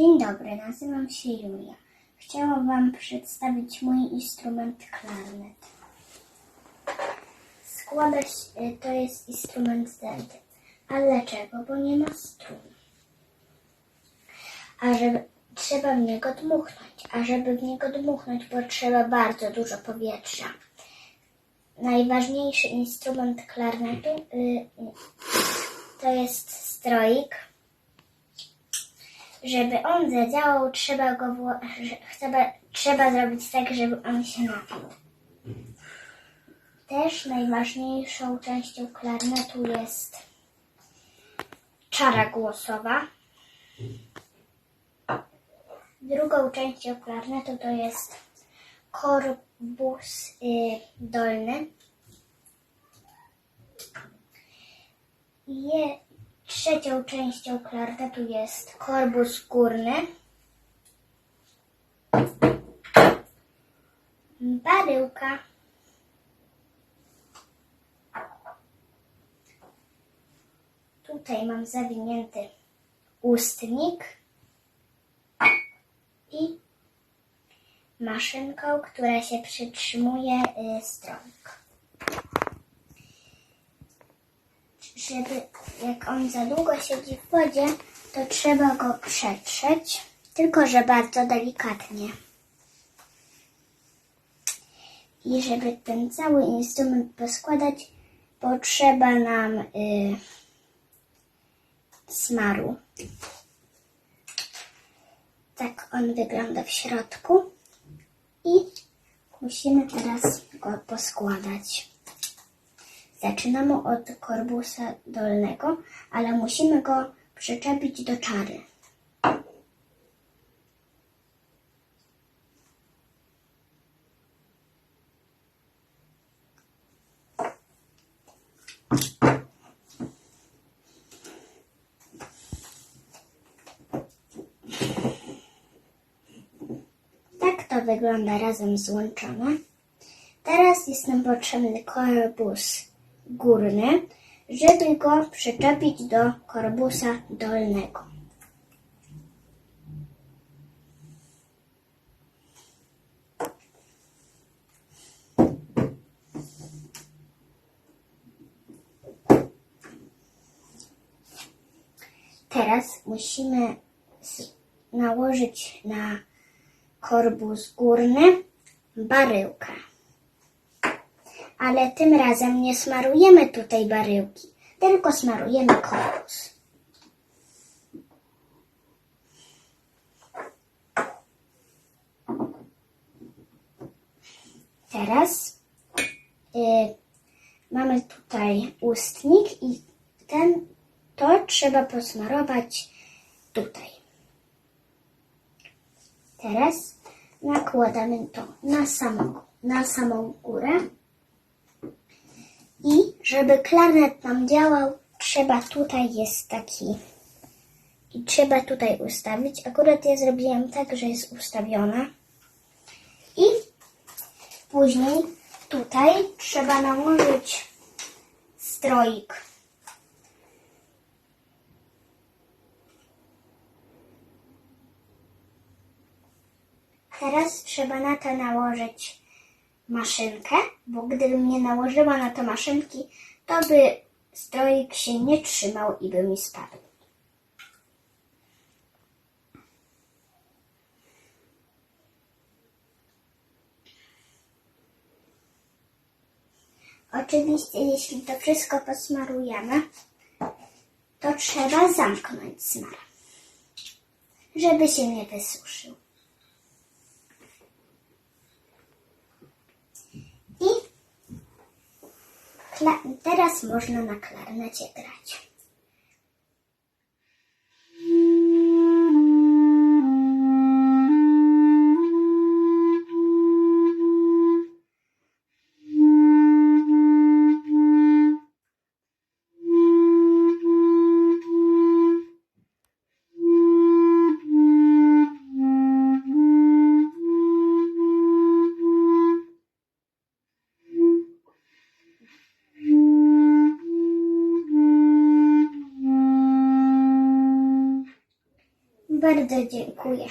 Dzień dobry, nazywam się Julia. Chciałam Wam przedstawić mój instrument klarnet. Składać y, to jest instrument zdęty. A dlaczego? Bo nie ma strun. A żeby trzeba w niego dmuchnąć. A żeby w niego dmuchnąć, potrzeba bardzo dużo powietrza. Najważniejszy instrument klarnetu y, to jest stroik. Żeby on zadziałał, trzeba go trzeba, trzeba zrobić tak, żeby on się napił. Też najważniejszą częścią klarnetu jest czara głosowa. Drugą częścią klarnetu to jest korbus y, dolny. Je, trzecią częścią klarnetu jest korbus górny. Baryłka. Tutaj mam zawinięty ustnik i maszynką, która się przytrzymuje y, Żeby jak on za długo siedzi w wodzie, to trzeba go przetrzeć, tylko że bardzo delikatnie. I żeby ten cały instrument poskładać, potrzeba nam y, smaru. Tak on wygląda w środku. I musimy teraz go poskładać. Zaczynamy od korbusa dolnego, ale musimy go przyczepić do czary. Tak to wygląda razem złączone. Teraz jest nam potrzebny korbus górny, żeby go przyczepić do korbusa dolnego. Teraz musimy nałożyć na korbus górny baryłkę. Ale tym razem nie smarujemy tutaj baryłki, tylko smarujemy korbus. Teraz y, mamy tutaj ustnik i ten to trzeba posmarować tutaj. Teraz nakładamy to na samą, na samą górę. Żeby klarnet nam działał, trzeba tutaj jest taki. I trzeba tutaj ustawić. Akurat ja zrobiłam tak, że jest ustawiona. I później tutaj trzeba nałożyć stroik. Teraz trzeba na to nałożyć maszynkę, bo gdybym nie nałożyła na to maszynki, to by stroik się nie trzymał i by mi spadł. Oczywiście, jeśli to wszystko posmarujemy, to trzeba zamknąć smar, żeby się nie wysuszył. Teraz można na klarnecie grać. Bardzo dziękuję.